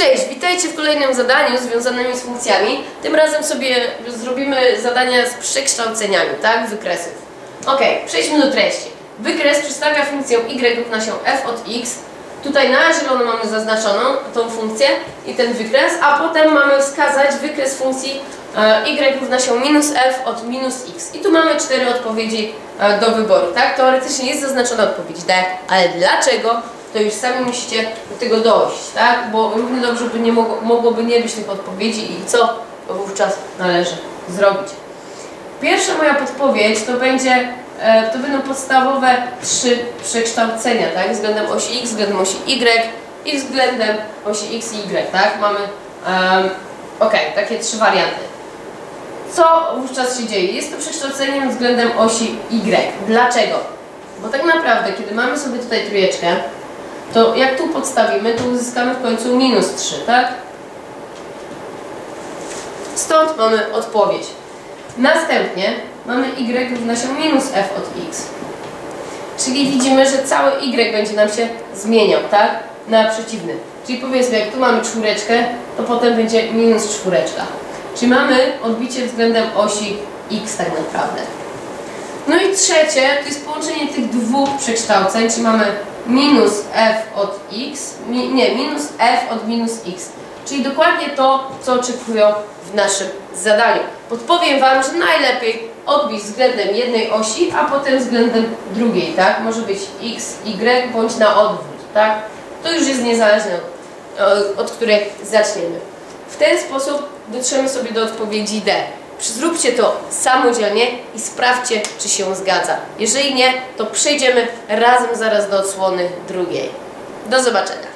Cześć, witajcie w kolejnym zadaniu związanym z funkcjami. Tym razem sobie zrobimy zadania z przekształceniami, tak? Wykresów. Ok, przejdźmy do treści. Wykres przedstawia funkcję y równa się f od x. Tutaj na zielono mamy zaznaczoną tą funkcję i ten wykres, a potem mamy wskazać wykres funkcji e, y równa się minus f od minus x. I tu mamy cztery odpowiedzi e, do wyboru, tak? Teoretycznie jest zaznaczona odpowiedź D, ale dlaczego? To już sami musicie do tego dojść, tak? Bo równie dobrze by nie mogło, mogłoby nie być tych odpowiedzi i co wówczas należy zrobić. Pierwsza moja podpowiedź to będzie, e, to będą podstawowe trzy przekształcenia, tak? Względem osi x, względem osi y i względem osi x i y, tak? Mamy, um, ok, takie trzy warianty. Co wówczas się dzieje? Jest to przekształceniem względem osi y. Dlaczego? Bo tak naprawdę, kiedy mamy sobie tutaj trójeczkę, to jak tu podstawimy, to uzyskamy w końcu minus 3, tak? Stąd mamy odpowiedź. Następnie mamy y równa się minus f od x. Czyli widzimy, że cały y będzie nam się zmieniał, tak? Na przeciwny. Czyli powiedzmy, jak tu mamy czwóreczkę, to potem będzie minus czwóreczka. Czyli mamy odbicie względem osi x tak naprawdę. No i trzecie, to jest połączenie tych dwóch przekształceń, czyli mamy minus f od x, mi, nie, minus f od minus x. Czyli dokładnie to, co oczekują w naszym zadaniu. Podpowiem Wam, że najlepiej odbić względem jednej osi, a potem względem drugiej, tak? Może być x, y, bądź na odwrót, tak? To już jest niezależne od, od której zaczniemy. W ten sposób dotrzemy sobie do odpowiedzi D. Zróbcie to samodzielnie i sprawdźcie, czy się zgadza. Jeżeli nie, to przejdziemy razem zaraz do odsłony drugiej. Do zobaczenia.